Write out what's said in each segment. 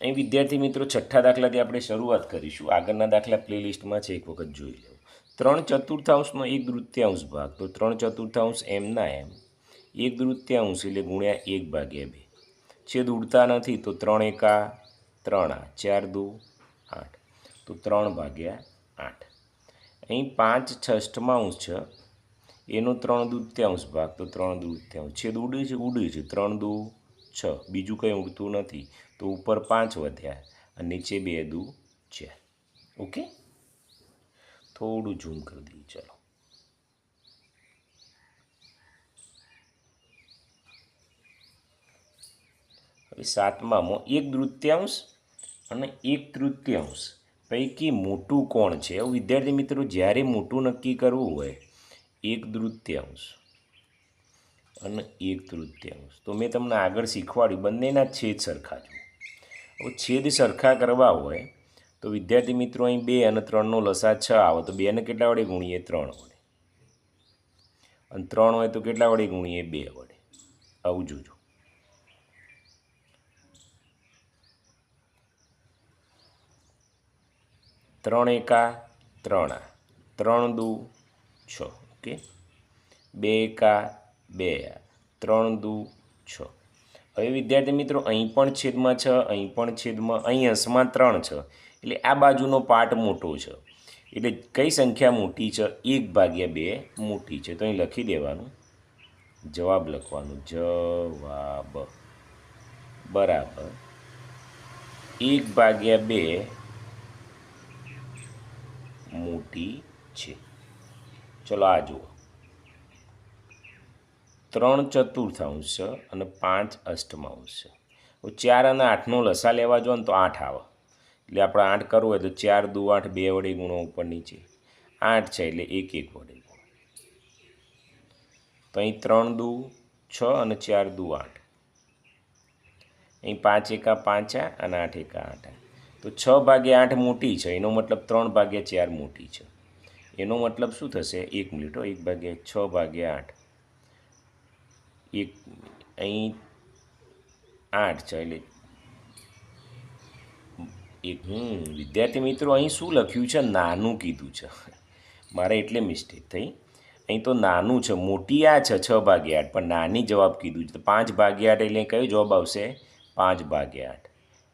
અહીં વિદ્યાર્થી મિત્રો, છઠ્ઠા દાખલાથી આપણે શરૂઆત કરીશું. આગળના દાખલા પ્લેલિસ્ટમાં છે, એક વખત જોઈ લો ત્રણ ચતુર્થાંશનો એક દૃત્યાંશ ભાગ. તો ત્રણ ચતુર્થાંશ એમના એમ, એક દૃત્યાંશ એટલે ગુણ્યા એક ભાગ્યા બે. છેદ ઉડતા નથી, તો ત્રણ એકા ત્રણ આ ચાર દુ આઠ. તો ત્રણ ભાગ્યા આઠ. અહીં પાંચ છષ્ઠમાંશ છે, એનો ત્રણ દૂત્યાંશ ભાગ. તો ત્રણ દૂત્યાંશ છેદ ઉડે છે ઉડે છે. ત્રણ દુ છ. બીજું કંઈ ઉગતું નથી. તો ઉપર પાંચ વધ્યા અને નીચે બે દુ ચાર ઓકે? થોડું ઝૂમ કરી દઈએ, ચાલો. હવે સાતમામાં એક તૃત્યાંશ અને એક તૃતીયાંશ. પૈકી મોટું કોણ છે? વિદ્યાર્થી મિત્રો, જ્યારે મોટું નક્કી કરવું હોય, એક તૃતીયાંશ. અને એક તૃતીયાંશ. તો મેં તમને આગળ શીખવાડ્યું, બંનેના છેદ સરખા જુઓ હવે છેદ સરખા કરવા હોય, તો વિદ્યાર્થી મિત્રો, અહીં બે અને ત્રણનો લસા છ આવે, તો બેને કેટલા વડે ગુણીએ? ત્રણ વડે. અને ત્રણ હોય તો કેટલા વડે ગુણીએ? બે વડે. આવું જોજો. ત્રણ એકા ત્રણ આ. ત્રણ દુ છ. ઓકે? બે એકા બે, ત્રણ, દુ, છ. હવે વિદ્યાર્થી મિત્રો, અહીં પણ છેદમાં છે, અહીં પણ છેદમાં, અહીં અંશમાં ત્રણ છે. એટલે આ બાજુનો પાર્ટ મોટો છે. એટલે કઈ સંખ્યા મોટી છે? એક ભાગ્યા બે મોટી છે. તો અહીં લખી દેવાનું. જવાબ લખવાનું. જવાબ. બરાબર. એક ભાગ્યા બે મોટી છે. ચલો આ જુઓ. ત્રણ ચતુર્થાંશ છે અને પાંચ અષ્ટમાંશ. છે ચાર અને આઠનો લસા લેવા જો ને તો આઠ આવે. એટલે આપણે આઠ કરવું હોય તો ચાર, દુ, આઠ, બે વડે ગુણો ઉપર નીચે. આઠ છે એટલે એક એક વડે ગુણો. તો અહીં ત્રણ, દુ, છ અને ચાર, દુ, આઠ. અહીં પાંચ એકા પાંચા અને આઠ એકા આઠ. તો છ ભાગ્યા આઠ મોટી છે. એનો મતલબ ત્રણ ભાગ્યા ચાર મોટી છે. એનો મતલબ શું થશે? એક મિનિટો એક ભાગ્યા છ ભાગ્યા આઠ. એક અહીં આઠ છે, એટલે એક, હમ, વિદ્યાર્થી મિત્રો, અહીં શું લખ્યું છે? નાનું કીધું છે. મારે એટલે મિસ્ટેક થઈ. અહીં તો નાનું છે, મોટી આ છે, છ ભાગ્યા આઠ, પણ નાની જવાબ કીધું છે. તો પાંચ ભાગ્યા આઠ એટલે કયો જવાબ આવશે? પાંચ ભાગ્યા આઠ.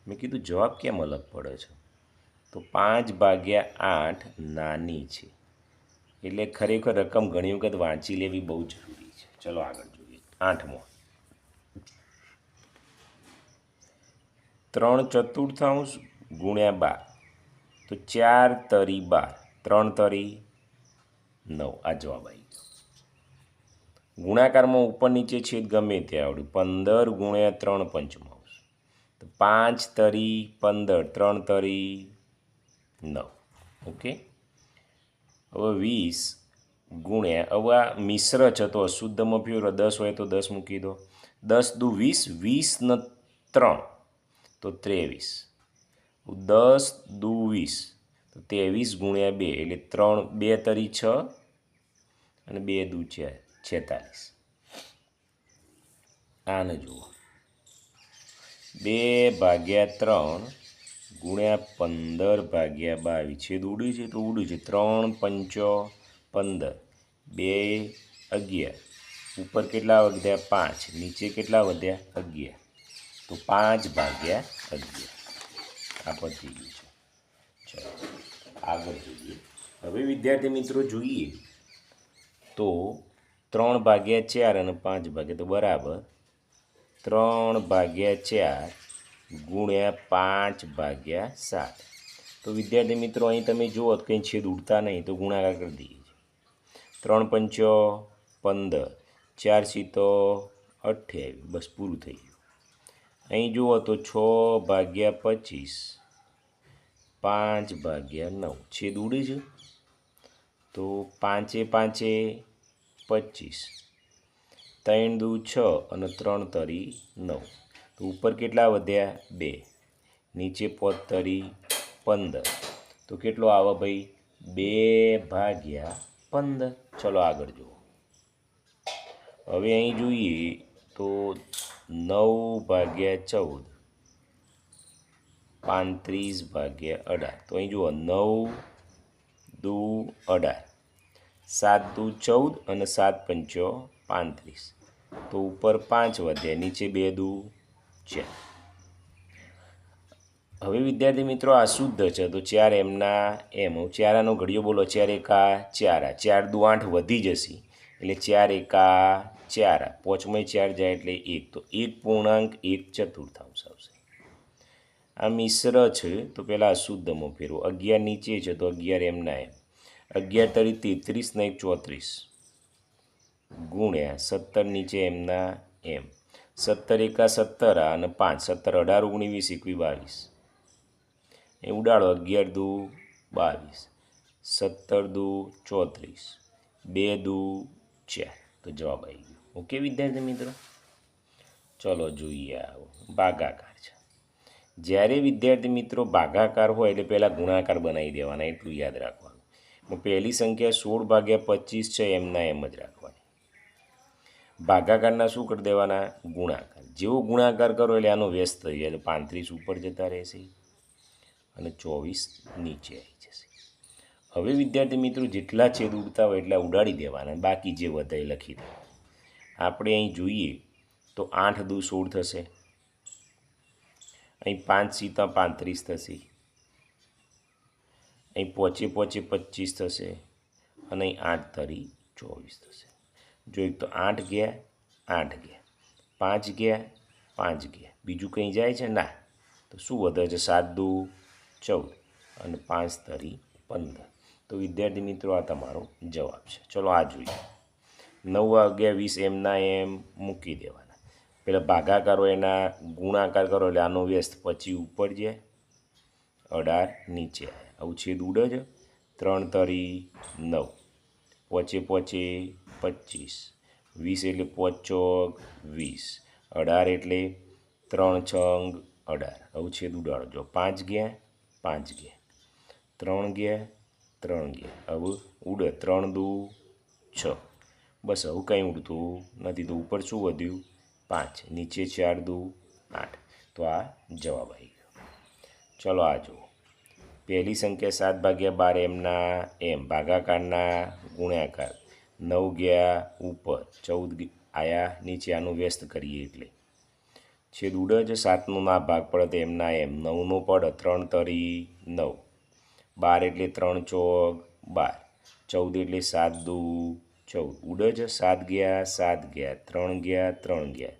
મેં કીધું, જવાબ કેમ અલગ પડે છે? તો પાંચ ભાગ્યા આઠ નાની છે. એટલે ખરેખર રકમ ઘણી વખત વાંચી લેવી બહુ જરૂરી છે. ચલો આગળ આઠમો. ત્રણ ચતુર્થાંશ ગુણ્યા બાર. તો ચાર તરી બાર. ત્રણ તરી નવ. આ જવાબ આવી ગયો. ગુણાકારમાં ઉપર નીચે છેદ ગમે તે આવડ્યું પંદર ગુણ્યા ત્રણ પંચમાંશ. તો પાંચ તરી પંદર. ત્રણ તરી નવ. ઓકે? હવે વીસ ગુણ્યા હવે આ મિશ્ર છે તો અશુદ્ધમાં પ્યોર દસ હોય તો દસ મૂકી દો. દસ દુ વીસ વીસ ને ત્રણ, તો ત્રેવીસ. દસ દુ વીસ, તો ત્રેવીસ ગુણ્યા બે, એટલે ત્રણ, બે તરી છ અને બે દુ છેતાલીસ. આને જુઓ. બે ભાગ્યા ત્રણ ગુણ્યા પંદર ભાગ્યા બાવીસ. છેદ ઉડ્યું છે તો ઉડ્યું છે ત્રણ પંચો પંદર, બે અગિયાર. ઉપર કેટલા વધ્યા? પાંચ. નીચે કેટલા વધ્યા? અગિયાર. તો પાંચ ભાગ્યા અગિયાર. આ પતી ગયું છે. ચલો, આગળ જોઈએ. હવે વિદ્યાર્થી મિત્રો જોઈએ. તો ત્રણ ભાગ્યા ચાર અને પાંચ ભાગ્યા તો બરાબર ત્રણ ભાગ્યા ચાર ગુણ્યા પાંચ ભાગ્યા સાત. તો વિદ્યાર્થી મિત્રો, અહીં તમે જુઓ, કંઈ છેદ ઉડતા નહીં, તો ગુણાકાર કરી દઈએ. ત્રણ પંચો પંદર, ચાર સીતો અઠ્યાવીસ. બસ પૂરું થઈ ગયું. અહીં જુઓ તો છ ભાગ્યા પચીસ, પાંચ ભાગ્યા નવ. છેદ ઉડે છે? તો પાંચે પાંચે પચીસ. ત્રણ દુ છ અને ત્રણ તરી નવ. તો ઉપર કેટલા વધ્યા? બે. નીચે પોતરી પંદર. તો કેટલો આવે ભાઈ? બે ભાગ્યા પંદર. ચલો આગળ જુઓ. હવે અહીં જોઈએ તો નવ ભાગ્યા ચૌદ, પાંત્રીસ ભાગ્યા અઢાર. તો અહીં જુઓ, નવ દુ અઢાર. સાત દુ ચૌદ અને સાત પંચો પાંત્રીસ. તો ઉપર પાંચ વધ્યા, નીચે બે દુ ચાર. હવે વિદ્યાર્થી મિત્રો, આ શુદ્ધ છે. તો ચાર એમના એમ. હું ચારાનો ઘડિયો બોલો. ચાર એકા ચારા. ચાર દુ આઠ વધી જશે. એટલે ચાર એકા ચારા. પોચમય ચાર જાય એટલે એક. તો એક પૂર્ણાંક, એક ચતુર્થાંશ આવશે. આ મિશ્ર છે. તો પહેલાં અશુદ્ધમાં ફેરવો. અગિયાર નીચે છે. તો અગિયાર એમના એમ. અગિયાર તરી તેત્રીસ ને એક ચોત્રીસ. ગુણ્યા સત્તર નીચે એમના એમ. સત્તર એકા સત્તર અને પાંચ. સત્તર અઢાર ઓગણીસ એકવી બાવીસ. એ ઉડાડો અગિયાર દુ બાવીસ, સત્તર દુ ચોત્રીસ, બે દુ ચાર. તો જવાબ આવી ગયો. ઓકે વિદ્યાર્થી મિત્રો? ચલો જોઈએ આવો. ભાગાકાર છે. જ્યારે વિદ્યાર્થી મિત્રો ભાગાકાર હોય એટલે પહેલાં ગુણાકાર બનાવી દેવાના, એટલું યાદ રાખવાનું. પહેલી સંખ્યા સોળ ભાગ્યા પચીસ છે, એમના એમ જ રાખવાની. ભાગાકારના શું કરી દેવાના? ગુણાકાર. જેવો ગુણાકાર કરો એટલે આનો વ્યસ્ત થઈ જાય પાંત્રીસ ઉપર જતા રહેશે. અને ચોવીસ નીચે આવી જશે. હવે વિદ્યાર્થી મિત્રો, જેટલા છેદ ઉડતા હોય એટલા ઉડાડી દેવાના બાકી જે વધે લખી દે. આપણે અહીં જોઈએ તો આઠ દુ સોળ થશે. અહીં પાંચ સીતા પાંત્રીસ થશે. અહીં પોચે પોચે પચીસ થશે અને અહીં આઠ તરી ચોવીસ થશે. જોઈએ તો આઠ ગયા આઠ ગયા. પાંચ ગયા પાંચ ગયા. બીજું કંઈ જાય છે? ના. તો શું વધે છે? સાત દુ ચૌદ અને પાંચ તરી પંદર. તો વિદ્યાર્થી મિત્રો, આ તમારો જવાબ છે. ચલો આ જોઈએ. નવ અગિયાર વીસ એમના એમ મૂકી દેવાના. પેલા ભાગાકારો એના ગુણાકાર કરો, એટલે આનો વ્યસ્ત પછી ઉપર જાય. અઢાર નીચે આવે છેદ ઉડે છે. ત્રણ તરી નવ. પોચે પોચે પચીસ. વીસ એટલે પોચોક વીસ. અઢાર એટલે ત્રણ છંગ અઢાર. આવું છેદ ઉડાડજો. પાંચ ગયા. પાંચ ગયા ત્રણ ગયા ત્રણ ગયા. હવે ઉડે. ત્રણ દુ છ. બસ હવે કંઈ ઉડતું નથી. તો ઉપર શું વધ્યું? પાંચ. નીચે ચાર દુ આઠ. તો આ જવાબ આવી ગયો. ચલો આ જુઓ. પહેલી સંખ્યા સાત ભાગ્યા બાર એમના એમ. ભાગાકારના ગુણ્યાકાર. નવ ગયા ઉપર. ચૌદ આયા. નીચે આનું વ્યસ્ત કરીએ એટલે. છેદ છે સાતનો ના ભાગ પડે તો એમના એમ નવનો પડે ત્રણ તરી નવ. બાર એટલે ત્રણ ચોક બાર. ચૌદ એટલે સાત દુ, ચૌદ. ઉડે છે સાત ગયા સાત ગયા, ત્રણ ગયા ત્રણ ગયા.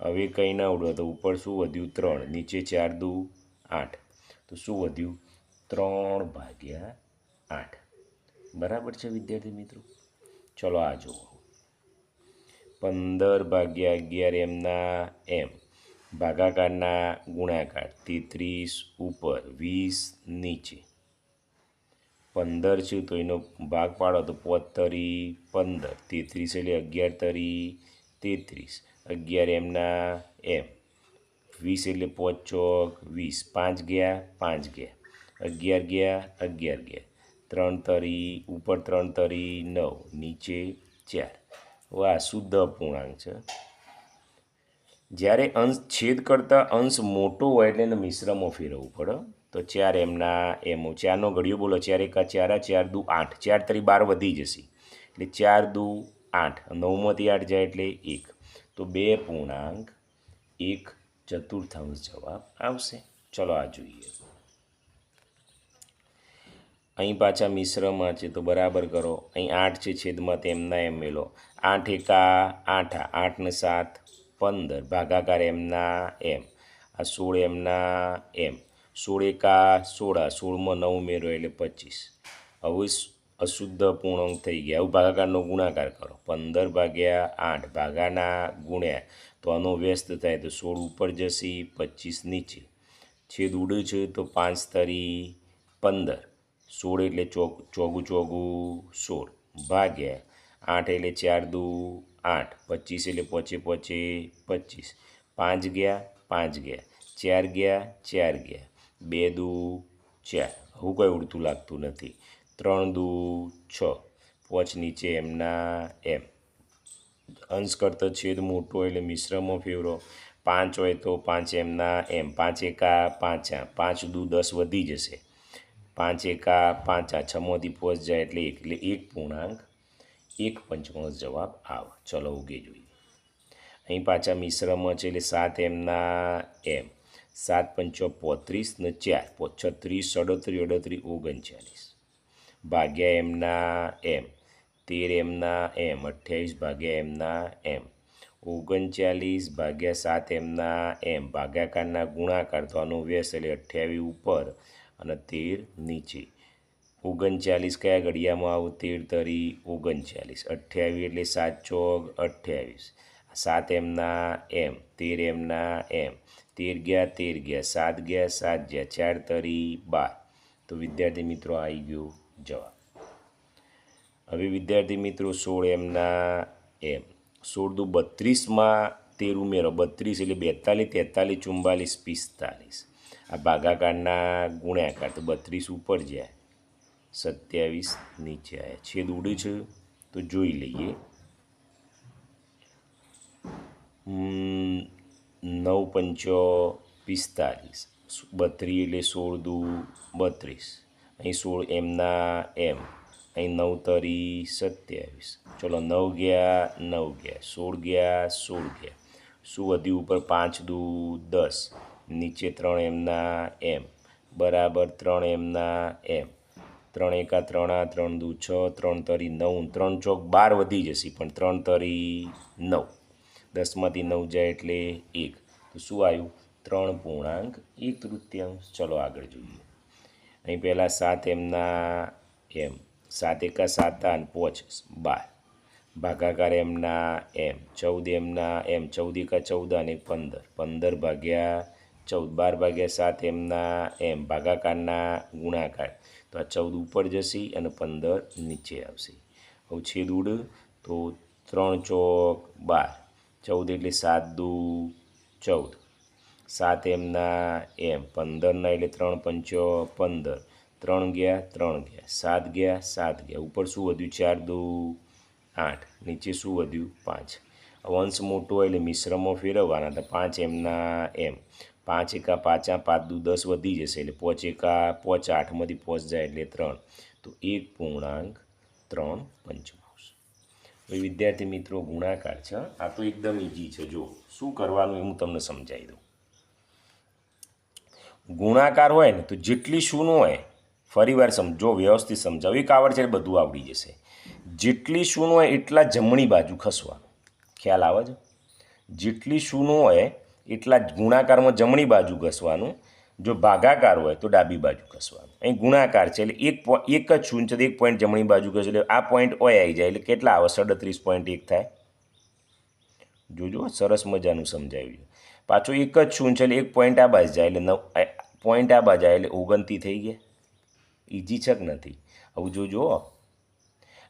હવે કંઈ ના ઉડે તો ઉપર શું વધ્યું? ત્રણ. નીચે ચાર દુ, આઠ. તો શું વધ્યું? ત્રણ ભાગ્યા આઠ. બરાબર છે વિદ્યાર્થી મિત્રો? ચલો આ જુઓ. પંદર ભાગ્યા અગિયાર એમના એમ. ભાગાકારના ગુણાકાર તેત્રીસ ઉપર વીસ નીચે. પંદર છે તો એનો ભાગ પાડો તો પોત તરી પંદર. તેત્રીસ એટલે અગિયાર તરી તેત્રીસ. અગિયાર એમના એમ. વીસ એટલે પોચ ચોક વીસ. પાંચ ગયા પાંચ ગયા. અગિયાર ગયા અગિયાર ગયા. ત્રણ તરી ઉપર ત્રણ તરી નવ. નીચે ચાર. વાહ, શુદ્ધ અપૂર્ણાંક છે. જ્યારે અંશ છેદ કરતાં અંશ મોટો હોય એટલે એને મિશ્રમાં ફેરવવું પડે. તો ચાર એમના એમ ચારનો ઘડિયો બોલો. ચાર એકા ચાર ચાર દુ આઠ. ચાર તરી બાર વધી જશે. એટલે ચાર દુ આઠ. નવમાંથી આઠ જાય એટલે એક. તો બે પૂર્ણાંક, એક ચતુર્થાંશ જવાબ આવશે. ચલો આ જોઈએ. અહીં પાછા મિશ્રમાં છે તો બરાબર કરો. અહીં આઠ છે છેદમાં તેમના એમ મેલો. આઠ એકા આઠ. આઠ ને સાત. પંદર, ભાગાકાર એમના એમ, આ સોળ એમના એમ સોળ એકા સોળા, સોળમાં નવ મેળો એટલે પચીસ. હવે અશુદ્ધ પૂર્ણાંક થઈ ગયા. હવે ભાગાકારનો ગુણાકાર કરો. પંદર ભાગ્યા આઠ, ભાગાના ગુણ્યા, તો આનો વ્યસ્ત થાય તો સોળ ઉપર જશે, પચીસ નીચે. છેદ ઉડે છે તો પાંચ તરી પંદર. સોળ એટલે ચોગ, ચોગું ચોગું સોળ. ભાગ્યા આઠ એટલે ચાર દુ આઠ, પચીસ એટલે પોચે પોચે પચીસ. પાંચ ગયા પાંચ ગયા. ચાર ગયા ચાર ગયા. બે દુ, ચાર. હું કંઈ ઉડતું લાગતું નથી. ત્રણ દુ, છ. પોચ નીચે એમના એમ. અંશ કરતો છેદ મોટો એટલે મિશ્રમાં ફેવરો. પાંચ હોય તો પાંચ એમના એમ. પાંચ એકા, પાંચ પાંચ દુ દસ વધી જશે. પાંચ એકા, પાંચ છમાંથી પોચ જાય એટલે એક. એટલે એક પૂર્ણાંક એક પંચમાંશ જવાબ આવ. ચલો ઉગે જોઈએ. અહીં પાછા મિશ્રમાં છે એટલે સાત એમના એમ. સાત પંચો પોત્રીસ ને ચાર. છત્રીસ સડત્રીસ અડત્રીસ ઓગણચાલીસ. ભાગ્યા એમના એમ. તેર એમના એમ. અઠ્યાવીસ ભાગ્યા એમના એમ. ઓગણચાલીસ ભાગ્યા સાત એમના એમ. ભાગાકારના ગુણાકાર તો આનો વ્યસ એટલે અઠ્યાવીસ ઉપર અને તેર નીચે. ઓગણચાલીસ કયા ઘડિયામાં આવું? તેર તરી ઓગણચાલીસ. અઠ્યાવીસ એટલે સાત ચોક અઠ્યાવીસ. સાત એમના એમ. તેર એમના એમ. તેર ગયા તેર ગયા. સાત ગયા સાત ગયા. ચાર તરી બાર. તો વિદ્યાર્થી મિત્રો આવી ગયો જવાબ. હવે વિદ્યાર્થી મિત્રો સોળ એમના એમ. સોળ દુ બત્રીસમાં તેર ઉમેરો. બત્રીસ એટલે બેતાલીસ, તેતાલીસ ચુમ્બાલીસ પિસ્તાલીસ. આ ભાગાકારના ગુણ્યાકાર તો બત્રીસ ઉપર જાય. સત્યાવીસ નીચે આવ્યા છેદ ઉડે છે, તો જોઈ લઈએ. નવ પંચો પિસ્તાલીસ. બત્રીસ એટલે સોળ દુ બત્રીસ. અહીં સોળ એમના એમ. અહીં નવ તરી સત્યાવીસ. ચલો નવ ગયા નવ ગયા. સોળ ગયા સોળ ગયા. શું વધ્યું ઉપર? પાંચ દુ દસ. નીચે ત્રણ એમના એમ. બરાબર ત્રણ એમના એમ. ત્રણ એકા, ત્રણ આ, ત્રણ દુ, છ, ત્રણ તરી નવ, ત્રણ ચોક બાર વધી જશે, પણ ત્રણ તરી નવ. દસમાંથી નવ જાય એટલે એક. તો શું આવ્યું? ત્રણ પૂર્ણાંક એક તૃતીયાંશ. ચલો આગળ જોઈએ. અહીં પહેલાં સાત એમના એમ. સાત એકા, સાત અને પોચ, બાર. ભાગાકાર એમના એમ. ચૌદ એમના એમ. ચૌદ એકા, ચૌદ અને પંદર. પંદર ભાગ્યા ચૌદ. બાર ભાગ્યા સાત એમના એમ. ભાગાકારના ગુણાકાર. તો આ ચૌદ ઉપર જશે અને પંદર નીચે આવશે. હવે છેદ ઉડ, તો ત્રણ ચોક બાર. ચૌદ એટલે સાત દુ ચૌદ. સાત એમના એમ. પંદરના એટલે ત્રણ પંચો પંદર. ત્રણ ગયા ત્રણ ગયા. સાત ગયા સાત ગયા. ઉપર શું વધ્યું? ચાર દુ આઠ. નીચે શું વધ્યું? પાંચ. વંશ મોટો એટલે મિશ્રમાં ફેરવવાના. તો પાંચ એમના એમ. પાંચ એકા પાંચા પાંચ દુ દસ વધી જશે એટલે પોચ એકા પોચ આઠમાંથી પોચ જાય એટલે ત્રણ. તો એક પૂર્ણાંક ત્રણ પંચમાંશ. હવે વિદ્યાર્થી મિત્રો, ગુણાકાર છે આ તો એકદમ ઇઝી છે. જો, શું કરવાનું એ હું તમને સમજાવી દઉં. ગુણાકાર હોય ને, તો જેટલી શૂનો હોય, ફરી વાર સમજો વ્યવસ્થિત સમજાવો. એક આવડશે એટલે બધું આવડી જશે. જેટલી શૂનો હોય, એટલા જમણી બાજુ ખસવાનું. ખ્યાલ આવે છે? જેટલી શૂનો હોય એટલા જ ગુણાકારમાં જમણી બાજુ ઘસવાનું, જો ભાગાકાર હોય તો ડાબી બાજુ ઘસવાનું. અહીં ગુણાકાર છે એટલે એક એક જ શૂન્ય છે એક પોઈન્ટ જમણી બાજુ ઘસે એટલે આ પોઈન્ટ ઓય આવી જાય એટલે કેટલા આવે? સડત્રીસ પોઈન્ટ એક થાય. જોજો, સરસ મજાનું સમજાવ્યું છે. પાછો એક જ શૂન્ય છે એટલે એક પોઈન્ટ આ બાજુ જાય એટલે નવ પોઈન્ટ આ બાજુ આવે એટલે ઓગણતી થઈ ગયા. ઇઝી છે કે નથી? હવે જોજો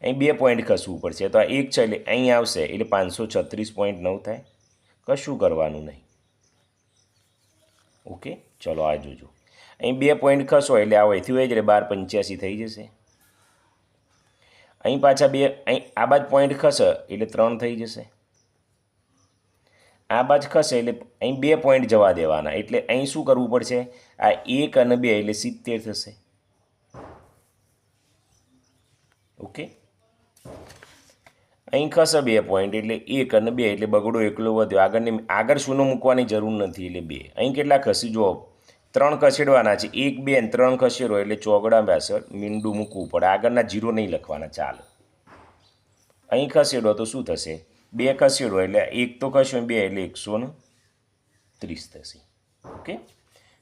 અહીં બે પોઈન્ટ ખસવું પડશે. તો આ એક છે એટલે અહીં આવશે એટલે પાંચસો છત્રીસ પોઈન્ટ નવ થાય. કશું કરવાનું નહીં. ઓકે, ચલો આ જોજો. અહીં બે પોઈન્ટ ખસો એટલે આ અહીંથી હોય એટલે બાર પંચ્યાસી થઈ જશે. અહીં પાછા બે, અહીં આ બાજ પોઈન્ટ ખસે એટલે ત્રણ થઈ જશે. આ બાજ ખસે એટલે અહીં બે પોઈન્ટ જવા દેવાના, એટલે અહીં શું કરવું પડશે? આ એક અને બે એટલે સિત્તેર થશે. ઓકે? અહીં ખસે બે પોઈન્ટ એટલે એક અને બે એટલે બગડો એકલો વધ્યો. આગળની આગળ શૂન્ય મૂકવાની જરૂર નથી એટલે બે. અહીં કેટલા ખસી જુઓ. ત્રણ ખસેડવાના છે. એક, બે અને ત્રણ ખસેડો એટલે ચોગડા પાછળ મીંડું મૂકવું પડે. આગળના જીરો નહીં લખવાના. ચાલ. અહીં ખસેડો તો શું થશે? બે ખસેડો એટલે એક તો ખસ્યો બે એટલે એકસો ને ત્રીસ થશે. ઓકે?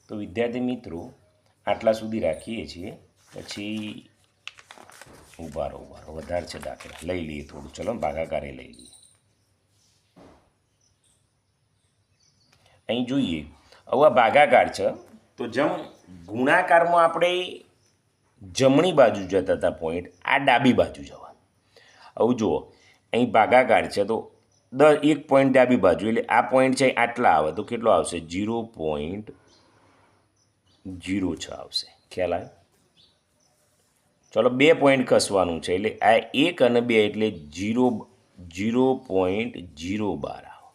તો વિદ્યાર્થી મિત્રો, આટલા સુધી રાખીએ છીએ. પછી ઊભા રહો વધારે છે દાખલા. લઈ લઈએ થોડું. ચલો, ભાગાકારે લઈ લઈએ. અહીં જોઈએ. હવે આ ભાગાકાર છે. તો જેમ ગુણાકારમાં આપણે જમણી બાજુ જતા હતા પોઈન્ટ આ ડાબી બાજુ જવાનું. હવે જુઓ. અહીં ભાગાકાર છે, તો દર એક પોઈન્ટ ડાબી બાજુ, એટલે આ પોઈન્ટ છે આટલા આવે. તો કેટલો આવશે? જીરો પોઈન્ટ જીરો છ આવશે. ખ્યાલ આવે? ચલો બે પોઈન્ટ ખસવાનું છે એટલે આ એક અને બે એટલે જીરો જીરો પોઈન્ટ જીરો બાર આવો.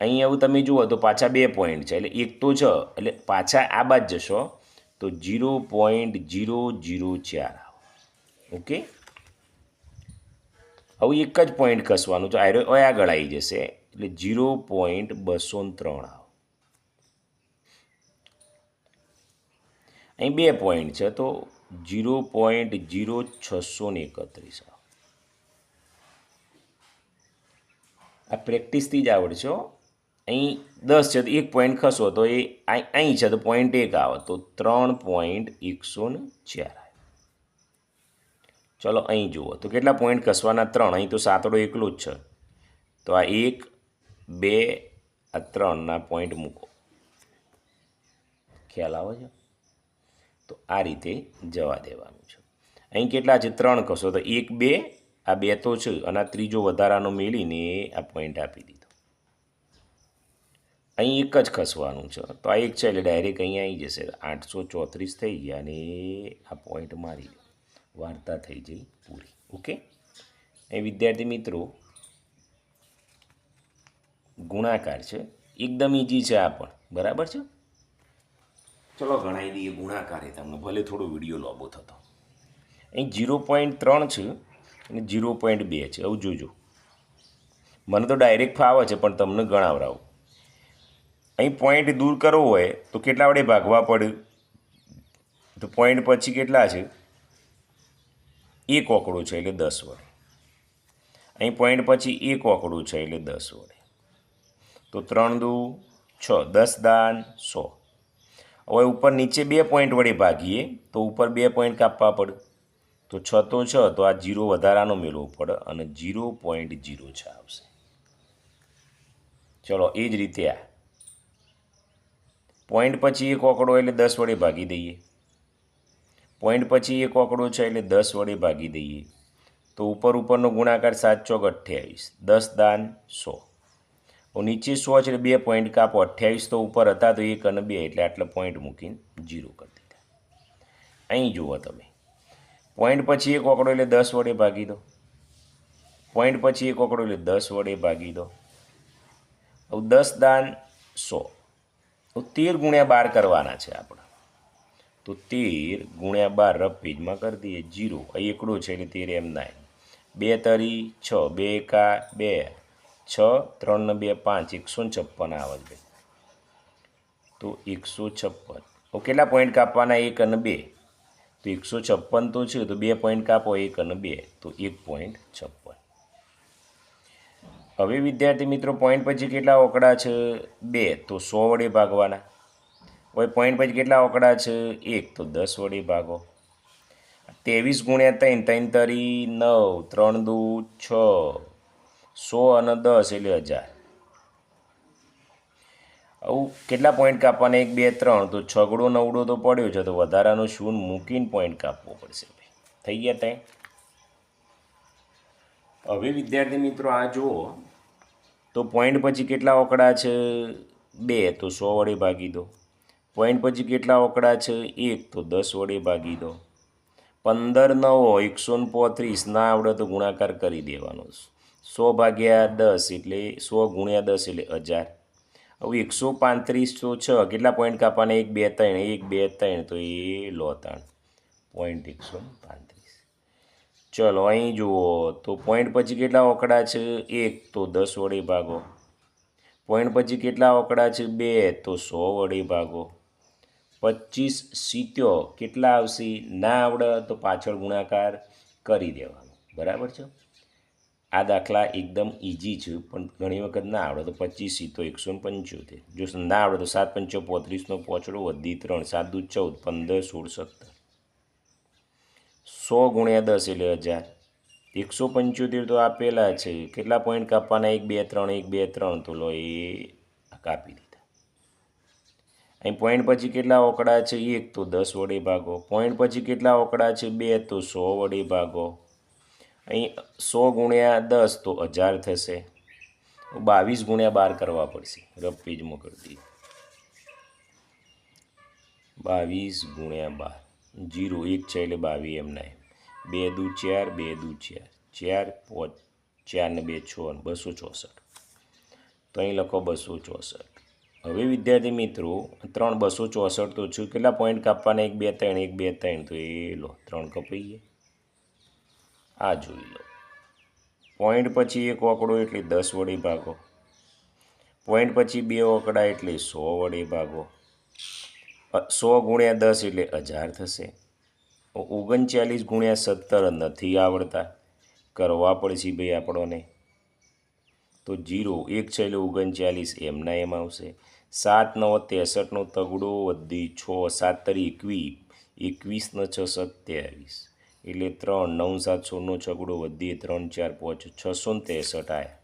અહીં એવું તમે જુઓ તો પાછા બે પોઈન્ટ છે એટલે એક તો છ એટલે પાછા આ બાજ જશો તો જીરો પોઈન્ટ જીરો જીરો ચાર આવો. ઓકે હવે એક જ પોઈન્ટ ખસવાનું છે. આયરો આગળ આવી જશે એટલે જીરો પોઈન્ટ બસો ત્રણ આવો. અહીં બે પોઈન્ટ છે, તો જીરો પોઈન્ટ જીરો છસો ને એકત્રીસ. આ પ્રેક્ટિસથી જ આવડશો અહીં દસ છે, તો એક પોઈન્ટ ખસો, તો એ અહીં છે, તો પોઈન્ટ એક આવે, તો ત્રણ પોઈન્ટ એકસો ને ચાર ચલો અહીં જુઓ, તો કેટલા પોઈન્ટ ખસવાના? ત્રણ. અહીં તો સાતડો એકલો જ છે. તો આ એક, બે, આ ત્રણના પોઈન્ટ મૂકો. ખ્યાલ આવે છે? તો આ રીતે જવા દેવાનું છે. અહીં કેટલા છે? ત્રણ કશો તો એક, બે, આ બે તો છે. અને ત્રીજો વધારાનો મેળીને આ પોઈન્ટ આપી દીધો. અહીં એક જ ખસવાનું છે. તો આ એક છે એટલે ડાયરેક્ટ અહીં આવી જશે. આઠસો ચોત્રીસ થઈ ગયા અને આ પોઈન્ટ મારી વાર્તા થઈ જઈ પૂરી. ઓકે? એ વિદ્યાર્થી મિત્રો, ગુણાકાર છે. એકદમ ઇઝી છે આ પણ. બરાબર છે? ચલો ગણાવી દઈએ ગુણાકારે તમને, ભલે થોડો વીડિયો લાંબો થતો. અહીં જીરો પોઈન્ટ ત્રણ છે અને જીરો પોઈન્ટ બે છે. આવું જોજો. મને તો ડાયરેક્ટ ફાવે છે, પણ તમને ગણાવરાવું. અહીં પોઈન્ટ દૂર કરવો હોય તો કેટલા વડે ભાગવા પડે? તો પોઈન્ટ પછી કેટલા છે? એક ઓકડો છે એટલે દસ વડે. અહીં પોઈન્ટ પછી એક ઓકડું છે એટલે દસ વડે. તો ત્રણ દુ છ, દસ દાન સો. હવે ઉપર નીચે બે પોઈન્ટ વડે ભાગીએ, તો ઉપર બે પોઈન્ટ કાપવા પડે. તો છ તો છ, તો આ જીરો વધારાનો મેળવો પડે અને જીરો પોઈન્ટ જીરો છ આવશે. ચલો, એ જ રીતે આ. પોઈન્ટ પછી એક ઓકડો એટલે દસ વડે ભાગી દઈએ. પોઈન્ટ પછી એક ઓકડો છે એટલે દસ વડે ભાગી દઈએ. તો ઉપર ઉપરનો ગુણાકાર સાત ચોક અઠ્યાવીસ દસ દાન સો. તો નીચે સો છે એટલે બે પોઈન્ટ કાપો. અઠ્યાવીસ તો ઉપર હતા તો એક અને બે, એટલે આટલા પોઈન્ટ મૂકીને જીરો કરી દીધા. અહીં જુઓ તમે. પોઈન્ટ પછી એક ઓકડો એટલે દસ વડે ભાગી દો. પોઈન્ટ પછી એક ઓકડો એટલે દસ વડે ભાગી દો. હવે દસ દાન સો. તો તેર ગુણ્યા બાર કરવાના છે આપણે. તો તેર ગુણ્યા બાર રફ પેજમાં કરી દઈએ જીરો અહીં એકડો છે એટલે તેર એમ નાય બે તરી છ. બે એકા બે. છ, ત્રણ, બે, પાંચ, એકસો છપ્પન આવે છે ભાઈ તો એકસો છપ્પન. તો કેટલા પોઈન્ટ કાપવાના? એક અને બે. તો એકસો છપ્પન તો છે, તો બે પોઈન્ટ કાપો, એક અને બે. તો એક પોઈન્ટ છપ્પન. હવે વિદ્યાર્થી મિત્રો પોઈન્ટ પછી કેટલા ઓકડા છે? બે. તો સો વડે ભાગવાના. હવે પોઈન્ટ પછી કેટલા ઓકડા છે? એક. તો દસ વડે ભાગો. ત્રેવીસ ગુણ્યા ત્રણ ત્રણ તરી નવ. ત્રણ દુ, છ. સો અને દસ એટલે હજાર. આવું કેટલા પોઈન્ટ કાપવાના? એક, બે, ત્રણ. તો છગડો, નવડો તો પડ્યો છે. તો વધારાનો શૂન મૂકીને પોઈન્ટ કાપવો પડશે ભાઈ. થઈ ગયા ત્યાં હવે વિદ્યાર્થી મિત્રો આ જુઓ. તો પોઈન્ટ પછી કેટલા ઓકડા છે? બે, તો સો વડે ભાગી દો. પોઈન્ટ પછી કેટલા ઓકડા છે? એક, તો દસ વડે ભાગી દો. પંદર, નવો, એકસો ને પોત્રીસ. ના આવડે તો ગુણાકાર કરી દેવાનો સો ભાગ્યા દસ એટલે સો ગુણ્યા દસ એટલે હજાર. હવે એકસો પાંત્રીસ છ, કેટલા પોઈન્ટ કાપવાના? એક, બે, ત્રણ. એક, બે, ત્રણ, તો એ લો ત્રણ. પોઈન્ટ એકસો પાંત્રીસ. ચલો, અહીં જુઓ, તો પોઈન્ટ પછી કેટલા ઓકડા છે? એક, તો દસ વડે ભાગો. પોઈન્ટ પછી કેટલા ઓકડા છે? બે, તો સો વડે ભાગો. પચીસ સિત્યો કેટલા આવશે? ના આવડે તો પાછળ ગુણાકાર કરી દેવાનો. બરાબર છે? આ દાખલા એકદમ ઇઝી છે, પણ ઘણી વખત ના આવડે. તો પચીસ સીતો એકસો ને પંચોતેર. જો ના આવડે તો સાત પંચો પોત્રીસનો પોચડો, વધી ત્રણ, સાત દૂધ ચૌદ, પંદર, સોળ, સત્તર. સો ગુણ્યા દસ એટલે હજાર. એકસો પંચોતેર તો આપેલા છે. કેટલા પોઈન્ટ કાપવાના? એક, બે, ત્રણ, એક, બે, ત્રણ. તો લો એ કાપી દીધા. અહીં પોઈન્ટ પછી કેટલા ઓકડા છે? એક તો દસ વડે ભાગો. પોઈન્ટ પછી કેટલા ઓકડા છે? બે તો સો વડે ભાગો. અહીં સો ગુણ્યા દસ તો હજાર થશે. બાવીસ ગુણ્યા બાર કરવા પડશે. રફ પેજમાં કરી દઈએ બાવીસ ગુણ્યા બાર. જીરો એક છે એટલે બાવીસ એમ ના એમ બે દુ ચાર, બે દુ ચાર. ચાર પોચ, ચાર ને બે છ બસો ચોસઠ. તો અહીં લખો બસો ચોસઠ. હવે વિદ્યાર્થી મિત્રો, ત્રણ બસો ચોસઠ તો છું. કેટલા પોઈન્ટ કાપવાના? એક, બે, ત્રણ, એક, બે, ત્રણ. તો એ લો, ત્રણ કપાઈએ આ જોઈ લો. પોઈન્ટ પછી એક ઓકડો એટલે દસ વડે ભાગો. પોઈન્ટ પછી બે ઓકડા એટલે સો વડે ભાગો. સો ગુણ્યા દસ એટલે હજાર થશે. ઓગણચાલીસ ગુણ્યા સત્તર નથી આવડતા. કરવા પડશે ભાઈ આપણોને. તો જીરો એક છે એટલે ઓગણચાલીસ એમના એમ આવશે. સાત નવ ત્રેસઠનો તગડો વધી છ સાત તરી એકવીસ એકવીસનો છ સત્યાવીસ. એટલે ત્રણ, નવ, સાત, સોળનો છગડો વધી ત્રણ, ચાર, પાંચ, છસો ને ત્રેસઠ આવે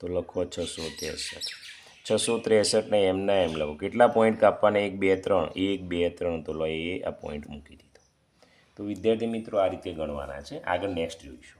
તો લખો છસો ત્રેસઠ. છસો ત્રેસઠને એમના એમ લખો. કેટલા પોઈન્ટ કાપવાના? એક, બે, ત્રણ. એક, બે, ત્રણ. તો લો એ આ પોઈન્ટ મૂકી દીધો. તો વિદ્યાર્થી મિત્રો આ રીતે ગણવાના છે. આગળ નેક્સ્ટ જોઈશું.